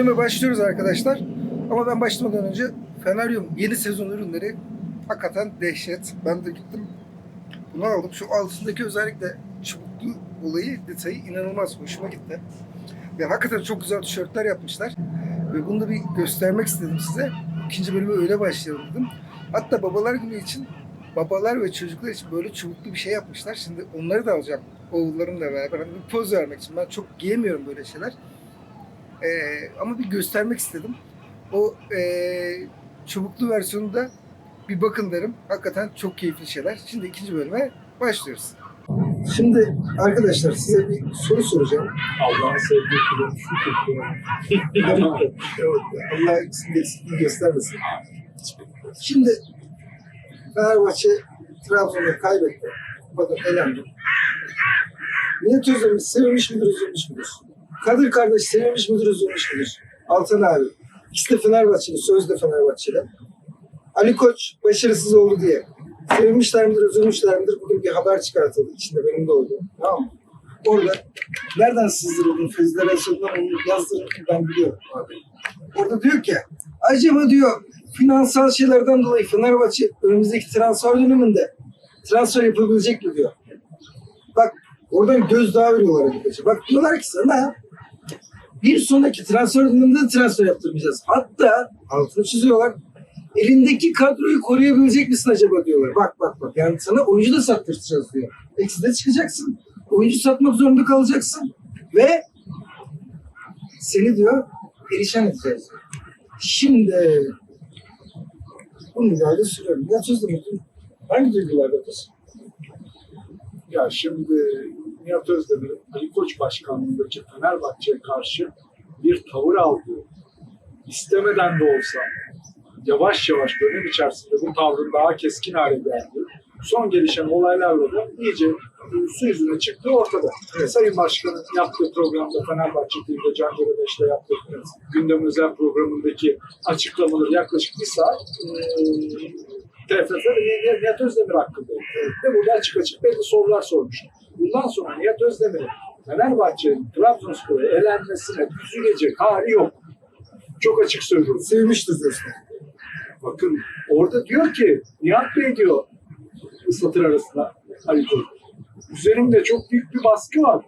bölüme başlıyoruz arkadaşlar. Ama ben başlamadan önce Feneryum yeni sezon ürünleri hakikaten dehşet. Ben de gittim bunu aldım. Şu altındaki özellikle çubuklu olayı, detayı inanılmaz hoşuma gitti. Ve hakikaten çok güzel tişörtler yapmışlar. Ve bunu da bir göstermek istedim size. İkinci bölüme öyle başlayalım dedim. Hatta babalar günü için babalar ve çocuklar için böyle çubuklu bir şey yapmışlar. Şimdi onları da alacağım oğullarımla beraber. Hani bir poz vermek için. Ben çok giyemiyorum böyle şeyler. Ee, ama bir göstermek istedim. O ee, çubuklu versiyonu da bir bakın derim. Hakikaten çok keyifli şeyler. Şimdi ikinci bölüme başlıyoruz. Şimdi arkadaşlar size bir soru soracağım. Allah'ın sevdiği kulun şu kötü. Allah eksikliği göstermesin. Şimdi Fenerbahçe Trabzon'da kaybetti. Bakın elendi. Nihat Özdemir sevilmiş midir, üzülmüş müdür? Kadir kardeş sevilmiş midir, üzülmüş müdür? Altan abi. İkisi de Fenerbahçeli, sözde Fenerbahçeli. Ali Koç başarısız oldu diye. Sevilmişler midir, üzülmüşler midir? Bugün bir haber çıkartıldı. İçinde benim de olduğum. Tamam mı? Orada nereden sızdırıldığını, federasyondan onu yazdığını ben biliyorum abi. Orada diyor ki acaba diyor finansal şeylerden dolayı Fenerbahçe önümüzdeki transfer döneminde transfer yapabilecek mi diyor. Bak oradan gözdağı veriyorlar. Bak diyorlar ki sana bir sonraki transfer döneminde de transfer yaptırmayacağız. Hatta altını çiziyorlar. Elindeki kadroyu koruyabilecek misin acaba diyorlar. Bak bak bak. Yani sana oyuncu da sattıracağız diyor. Ekside çıkacaksın. Oyuncu satmak zorunda kalacaksın. Ve seni diyor perişan edeceğiz. Şimdi bu müdahale sürüyorum. Ne çözdüm? Hangi duygulardasın? Ya şimdi Nihat Özdemir'in Ali Koç başkanlığındaki Fenerbahçe'ye karşı bir tavır aldığı, istemeden de olsa yavaş yavaş dönem içerisinde bu tavrın daha keskin hale geldi. Son gelişen olaylarla da iyice su yüzüne çıktı ortada. Sayın Başkan'ın yaptığı programda Fenerbahçe TV'de Can Görebeş'te yaptığı gündem özel programındaki açıklamaları yaklaşık bir saat eee TFF ve Nihat Özdemir hakkında. Ve burada açık açık belli sorular sormuş. Bundan sonra Nihat Özdemir'in Fenerbahçe'nin Trabzonspor'a elenmesine üzülecek hali yok. Çok açık söylüyorum. Sevmiştir diyorsun. Bakın orada diyor ki Nihat Bey diyor ıslatır arasında Ali Koç. Üzerimde çok büyük bir baskı var.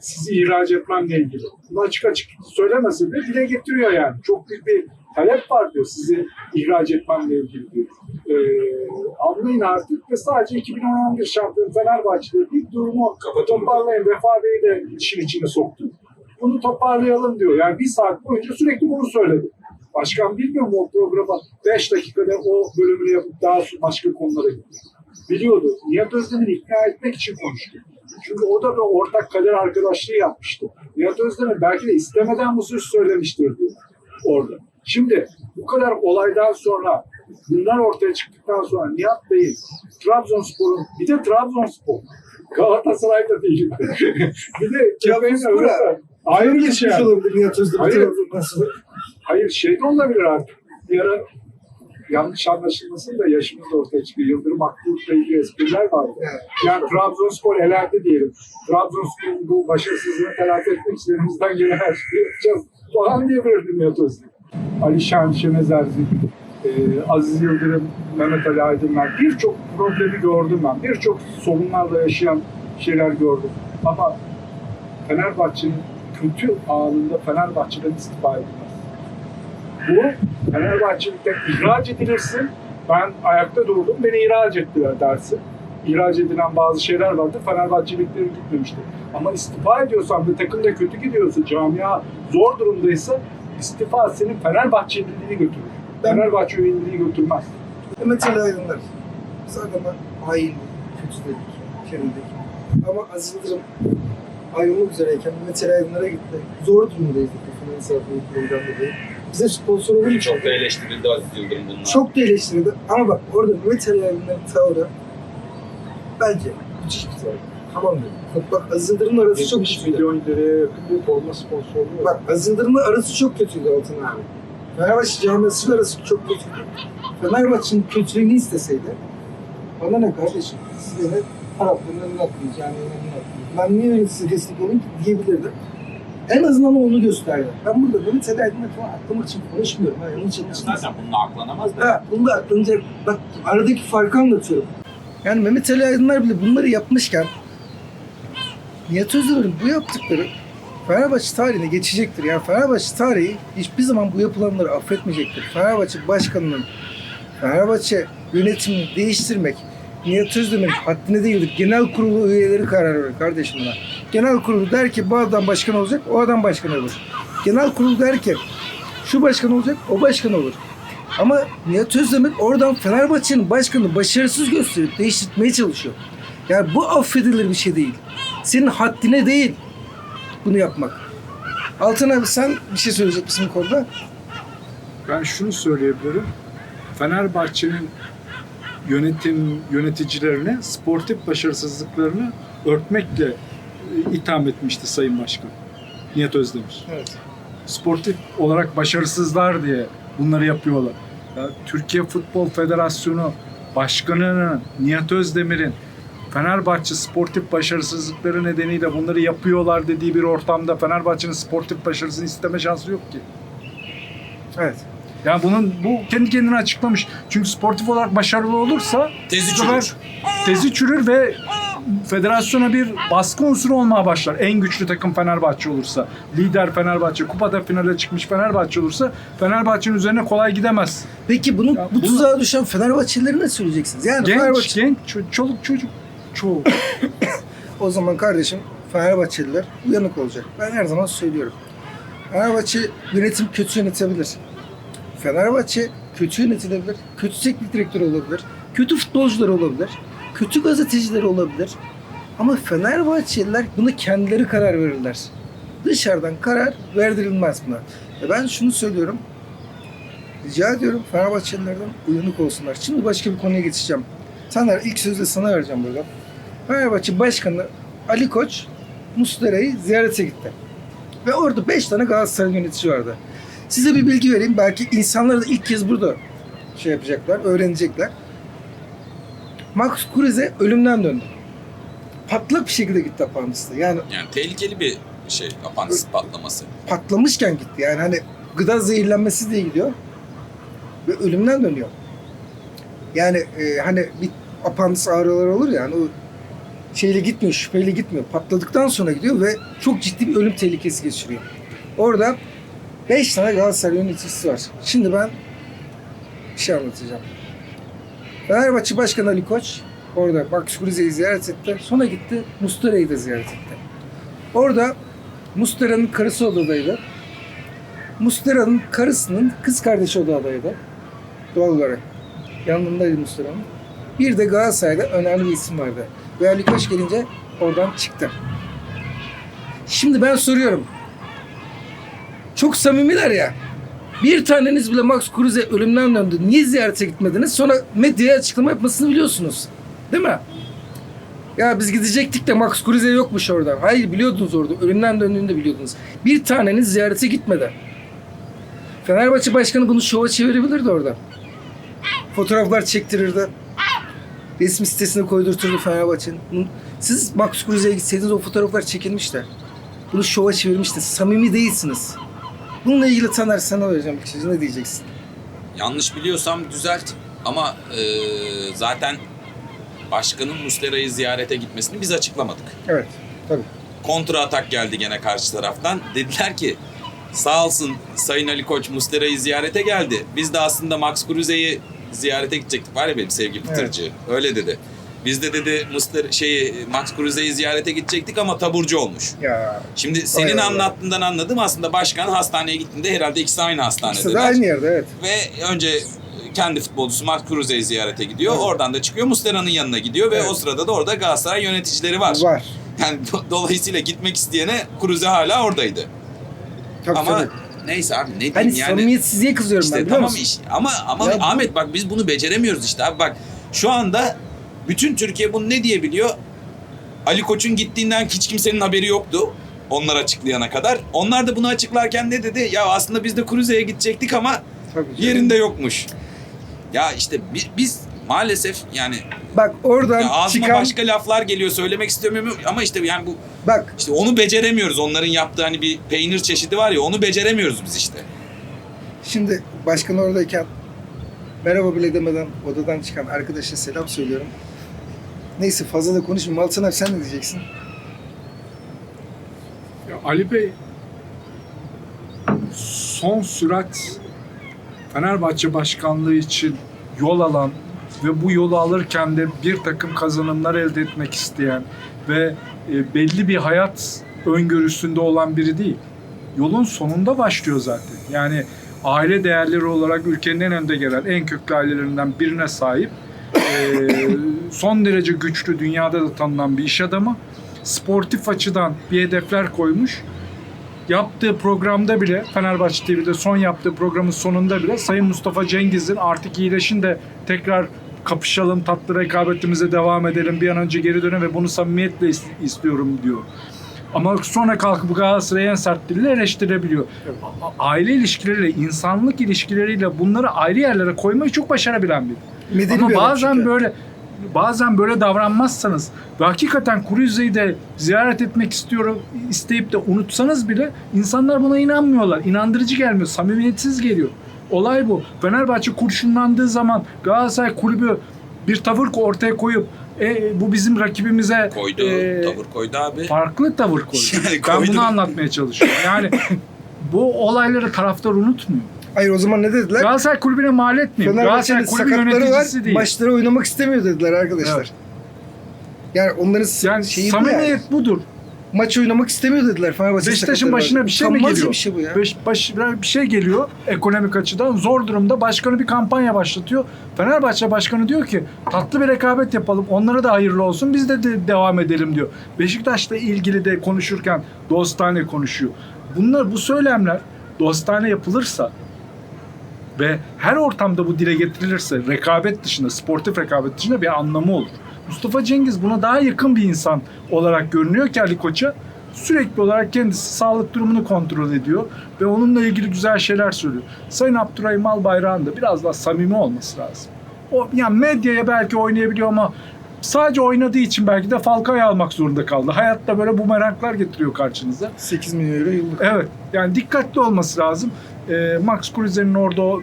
Sizi ihraç etmemle ilgili. Bunu açık açık söylemese de dile getiriyor yani. Çok büyük bir talep var diyor sizi ihraç etmemle ilgili diyor. Ee, anlayın artık ve sadece 2011 şampiyon Fenerbahçe'de bir durumu toparlayın. Vefa Bey'i de işin içine soktu. Bunu toparlayalım diyor. Yani bir saat boyunca sürekli bunu söyledi. Başkan bilmiyor mu o programa 5 dakikada o bölümünü yapıp daha başka konulara gitti. Biliyordu. Nihat Özdemir'i ikna etmek için konuştu. Çünkü o da bir ortak kader arkadaşlığı yapmıştı. Nihat Özdemir belki de istemeden bu sözü söylemiştir diyor orada. Şimdi bu kadar olaydan sonra bunlar ortaya çıktıktan sonra Nihat Bey'in Trabzonspor'un bir de Trabzonspor Galatasaray'da değil. bir de Trabzonspor öbür- ha. ayrı bir şey. Hayır. Sonra. Hayır şey de olabilir artık. Bir ara yanlış anlaşılmasın da yaşımız da ortaya çıkıyor. Yıldırım Akbulut'la ilgili espriler vardı. Yani Trabzonspor elendi diyelim. Trabzonspor'un bu başarısızlığını telafi etmek için elimizden gelen her şeyi yapacağız. Falan diyebilirdim Nihat Özdemir. Alişan Şenez Erzik, e, Aziz Yıldırım, Mehmet Ali Aydınlar birçok problemi gördüm ben. Birçok sorunlarla yaşayan şeyler gördüm. Ama Fenerbahçe'nin kötü anında Fenerbahçe'den istifa edilmez. Bu Fenerbahçe'likten ihraç edilirsin. Ben ayakta durdum, beni ihraç ettiler dersin. İhraç edilen bazı şeyler vardı. Fenerbahçeliklerin gitmemişti. Ama istifa ediyorsan ve takım da kötü gidiyorsa, camia zor durumdaysa istifa senin Fenerbahçeliliğini götürür. Ben- Fenerbahçe üyeliğini götürmez. Mehmet Ali Aydınlar. Biz adama hain, kötü dedik, kerildik. Ama Aziz Yıldırım ayrılmak üzereyken Mehmet Ali Aydınlar'a gitti. Zor durumdayız bu finansal problemden dolayı. Bize sponsor olur Çok da eleştirildi Aziz Yıldırım bunlar. Çok da eleştirildi. Ama bak orada Mehmet Ali Aydınlar'ın tavrı bence müthiş bir tavır. Tamam dedim. Bak, bak Aziz Yıldırım'la arası çok 70 kötüydü. milyon liraya yakın bir forma sponsorluğu. Bak Aziz Yıldırım'la arası çok kötüydü Altın abi. Fenerbahçe camiasıyla arası çok kötüydü. Fenerbahçe'nin kötülüğünü isteseydi bana ne kardeşim siz beni taraflarının önüne attınız, camianın önüne. Ben niye öyle size destek olayım ki diyebilirdi. En azından onu gösterdi. Ben burada Mehmet Ali Aydın'la falan atlamak için konuşmuyorum. Ha, yanlış anlaşılmasın. Zaten bununla aklanamaz da. Ha, bunu da aklınca bak aradaki farkı anlatıyorum. Yani Mehmet Ali Aydınlar bile bunları yapmışken Nihat Özdemir'in bu yaptıkları Fenerbahçe tarihine geçecektir. Yani Fenerbahçe tarihi hiçbir zaman bu yapılanları affetmeyecektir. Fenerbahçe başkanının Fenerbahçe yönetimini değiştirmek Nihat Özdemir'in haddine değildir. Genel kurulu üyeleri karar verir kardeşim buna. Genel kurulu der ki bu adam başkan olacak, o adam başkan olur. Genel kurulu der ki şu başkan olacak, o başkan olur. Ama Nihat Özdemir oradan Fenerbahçe'nin başkanını başarısız gösterip değiştirmeye çalışıyor. Yani bu affedilir bir şey değil. Senin haddine değil bunu yapmak. Altın abi sen bir şey söyleyecek misin bu konuda? Ben şunu söyleyebilirim. Fenerbahçe'nin yönetim yöneticilerine sportif başarısızlıklarını örtmekle e, itham etmişti Sayın Başkan. Nihat Özdemir. Evet. Sportif olarak başarısızlar diye bunları yapıyorlar. Ya, Türkiye Futbol Federasyonu Başkanı'nın Nihat Özdemir'in Fenerbahçe sportif başarısızlıkları nedeniyle bunları yapıyorlar dediği bir ortamda Fenerbahçe'nin sportif başarısını isteme şansı yok ki. Evet. Yani bunun bu kendi kendine açıklamış. Çünkü sportif olarak başarılı olursa Tezi çürür. Tezi çürür ve federasyona bir baskı unsuru olmaya başlar. En güçlü takım Fenerbahçe olursa, lider Fenerbahçe, kupada finale çıkmış Fenerbahçe olursa Fenerbahçe'nin üzerine kolay gidemez. Peki bunu Ya bu bunu- tuzağa düşen Fenerbahçelileri ne söyleyeceksiniz? Yani Genç, Fenerbahçe... genç, ço- çoluk çocuk, çoğu. O zaman kardeşim Fenerbahçeliler uyanık olacak. Ben her zaman söylüyorum. Fenerbahçe yönetim kötü yönetebilir. Fenerbahçe kötü yönetilebilir. Kötü teknik direktör olabilir. Kötü futbolcular olabilir. Kötü gazeteciler olabilir. Ama Fenerbahçeliler bunu kendileri karar verirler. Dışarıdan karar verdirilmez buna. Ve ben şunu söylüyorum. Rica ediyorum Fenerbahçelilerden uyanık olsunlar. Şimdi başka bir konuya geçeceğim. Taner ilk sözü sana vereceğim burada. Fenerbahçe Başkanı Ali Koç Muslera'yı ziyarete gitti. Ve orada 5 tane Galatasaray yönetici vardı. Size bir bilgi vereyim. Belki insanlar da ilk kez burada şey yapacaklar, öğrenecekler. Max Kruse ölümden döndü. Patlak bir şekilde gitti apandiste. Yani Yani tehlikeli bir şey apandis patlaması. patlamışken gitti. Yani hani gıda zehirlenmesi diye gidiyor. Ve ölümden dönüyor. Yani e, hani bir apandis ağrıları olur ya hani o şeyle gitmiyor, şüpheyle gitmiyor. Patladıktan sonra gidiyor ve çok ciddi bir ölüm tehlikesi geçiriyor. Orada 5 tane Galatasaray yöneticisi var. Şimdi ben bir şey anlatacağım. Fenerbahçe Başkanı Ali Koç orada Max Kruse'yi ziyaret etti. Sonra gitti Muslera'yı da ziyaret etti. Orada Mustera'nın karısı odadaydı. Mustera'nın karısının kız kardeşi odadaydı. Doğal olarak. Yanındaydı Mustera'nın. Bir de Galatasaray'da önemli bir isim vardı. Ali Koç gelince oradan çıktı. Şimdi ben soruyorum. Çok samimiler ya. Bir taneniz bile Max Kruse ölümden döndü. Niye ziyarete gitmediniz? Sonra medyaya açıklama yapmasını biliyorsunuz. Değil mi? Ya biz gidecektik de Max Kruse yokmuş orada. Hayır biliyordunuz orada. Ölümden döndüğünü de biliyordunuz. Bir taneniz ziyarete gitmedi. Fenerbahçe Başkanı bunu şova çevirebilirdi orada. Fotoğraflar çektirirdi. Resmi sitesine koydurturdu Fenerbahçe'nin. Siz Max Kruse'ye gitseydiniz o fotoğraflar çekilmişti. Bunu şova çevirmişti. Samimi değilsiniz. Bununla ilgili Taner sana vereceğim bir şey. Ne diyeceksin? Yanlış biliyorsam düzelt ama e, zaten başkanın Muslera'yı ziyarete gitmesini biz açıklamadık. Evet. Tabii. Kontra atak geldi gene karşı taraftan. Dediler ki sağ olsun Sayın Ali Koç Muslera'yı ziyarete geldi. Biz de aslında Max Kruse'yi ziyarete gidecektik. Var ya benim sevgili Evet. Pıtırcı. Öyle dedi. Biz de dedi Muslera, şeyi, Max Kruse'yi ziyarete gidecektik ama taburcu olmuş. Ya Şimdi senin Allah. anlattığından anladım aslında başkan hastaneye gittiğinde herhalde ikisi aynı ikisi de aynı yerde evet. Ve önce kendi futbolcusu Mark Kruse'yi ziyarete gidiyor. Oradan da çıkıyor Muslera'nın yanına gidiyor ve Evet. o sırada da orada Galatasaray yöneticileri var. Var. Yani do- dolayısıyla gitmek isteyene Kruse hala oradaydı. Tabii ama tabii. Neyse abi ne diyeyim Hani yani. samimiyetsizliğe kızıyorum İşte ben biliyor tamam musun? iş. Ama ama Ya bu- Ahmet bak biz bunu beceremiyoruz işte abi bak. Şu anda bütün Türkiye bunu ne diyebiliyor? Ali Koç'un gittiğinden hiç kimsenin haberi yoktu. Onlar açıklayana kadar. Onlar da bunu açıklarken ne dedi? Ya aslında biz de Kruse'ye gidecektik ama Tabii canım. yerinde yokmuş. Ya işte bi- biz maalesef yani Bak oradan ya ağzıma çıkan başka laflar geliyor söylemek istemiyorum ama işte yani bu bak işte onu beceremiyoruz. Onların yaptığı hani bir peynir çeşidi var ya onu beceremiyoruz biz işte. şimdi başkan oradayken merhaba bile demeden odadan çıkan arkadaşa selam söylüyorum. Neyse fazla da konuşmayayım. Altan abi sen ne diyeceksin? Ya Ali Bey son sürat Fenerbahçe başkanlığı için yol alan ve bu yolu alırken de bir takım kazanımlar elde etmek isteyen ve e, belli bir hayat öngörüsünde olan biri değil. Yolun sonunda başlıyor zaten. Yani aile değerleri olarak ülkenin en önde gelen, en köklü ailelerinden birine sahip e, son derece güçlü, dünyada da tanınan bir iş adamı sportif açıdan bir hedefler koymuş. Yaptığı programda bile Fenerbahçe TV'de son yaptığı programın sonunda bile Sayın Mustafa Cengiz'in artık iyileşin de tekrar kapışalım, tatlı rekabetimize devam edelim, bir an önce geri dönün ve bunu samimiyetle is- istiyorum diyor. Ama sonra kalkıp Galatasaray'ı en sert dille eleştirebiliyor. Aile ilişkileriyle, insanlık ilişkileriyle bunları ayrı yerlere koymayı çok başarabilen biri. Medeni Ama bir bazen böyle bazen böyle davranmazsanız ve hakikaten kuru yüzeyi de ziyaret etmek istiyorum isteyip de unutsanız bile insanlar buna inanmıyorlar. İnandırıcı gelmiyor, samimiyetsiz geliyor. Olay bu. Fenerbahçe kurşunlandığı zaman Galatasaray kulübü bir tavır ortaya koyup e, bu bizim rakibimize Koydu, e, tavır koydu abi. farklı tavır koydu. Yani ben bunu anlatmaya çalışıyorum. Yani bu olayları taraftar unutmuyor. Hayır o zaman ne dediler? Galatasaray kulübüne mal etmiyor. Galatasaray kulübü sakatları var. yöneticisi değil. Maçlara oynamak istemiyor dediler arkadaşlar. Evet. Yani onların Yani şeyi bu samimiyet yani. budur. Maç oynamak istemiyor dediler Fenerbahçe Beşiktaş'ın başına bir şey mi geliyor? bir şey bu ya. Beş, baş, bir şey geliyor ekonomik açıdan zor durumda başkanı bir kampanya başlatıyor. Fenerbahçe başkanı diyor ki tatlı bir rekabet yapalım onlara da hayırlı olsun biz de, de devam edelim diyor. Beşiktaş'la ilgili de konuşurken dostane konuşuyor. Bunlar bu söylemler dostane yapılırsa ve her ortamda bu dile getirilirse rekabet dışında, sportif rekabet dışında bir anlamı olur. Mustafa Cengiz buna daha yakın bir insan olarak görünüyor ki Ali Koç'a. Sürekli olarak kendisi sağlık durumunu kontrol ediyor ve onunla ilgili güzel şeyler söylüyor. Sayın Abdurrahim Albayrak'ın da biraz daha samimi olması lazım. O yani medyaya belki oynayabiliyor ama sadece oynadığı için belki de Falcao'yu almak zorunda kaldı. Hayatta böyle bu meraklar getiriyor karşınıza. 8 milyon euro yıllık. Evet. Yani dikkatli olması lazım. Ee, Max Kruse'nin orada o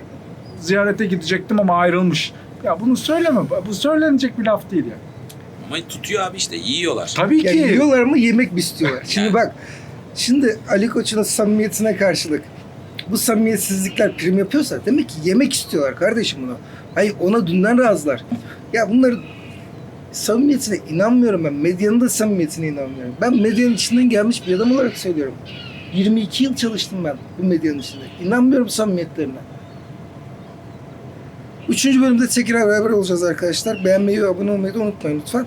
ziyarete gidecektim ama ayrılmış. Ya bunu söyleme. Bu söylenecek bir laf değil yani. Ama tutuyor abi işte yiyorlar. Tabii Yani ki. yiyorlar mı yemek mi istiyorlar? Şimdi Yani. bak şimdi Ali Koç'un samimiyetine karşılık bu samimiyetsizlikler prim yapıyorsa demek ki yemek istiyorlar kardeşim bunu. Hayır ona dünden razılar. Ya bunların samimiyetine inanmıyorum ben. Medyanın da samimiyetine inanmıyorum. Ben medyanın içinden gelmiş bir adam olarak söylüyorum. 22 yıl çalıştım ben bu medyanın içinde. İnanmıyorum samimiyetlerine. Üçüncü bölümde tekrar beraber olacağız arkadaşlar. Beğenmeyi ve abone olmayı da unutmayın lütfen.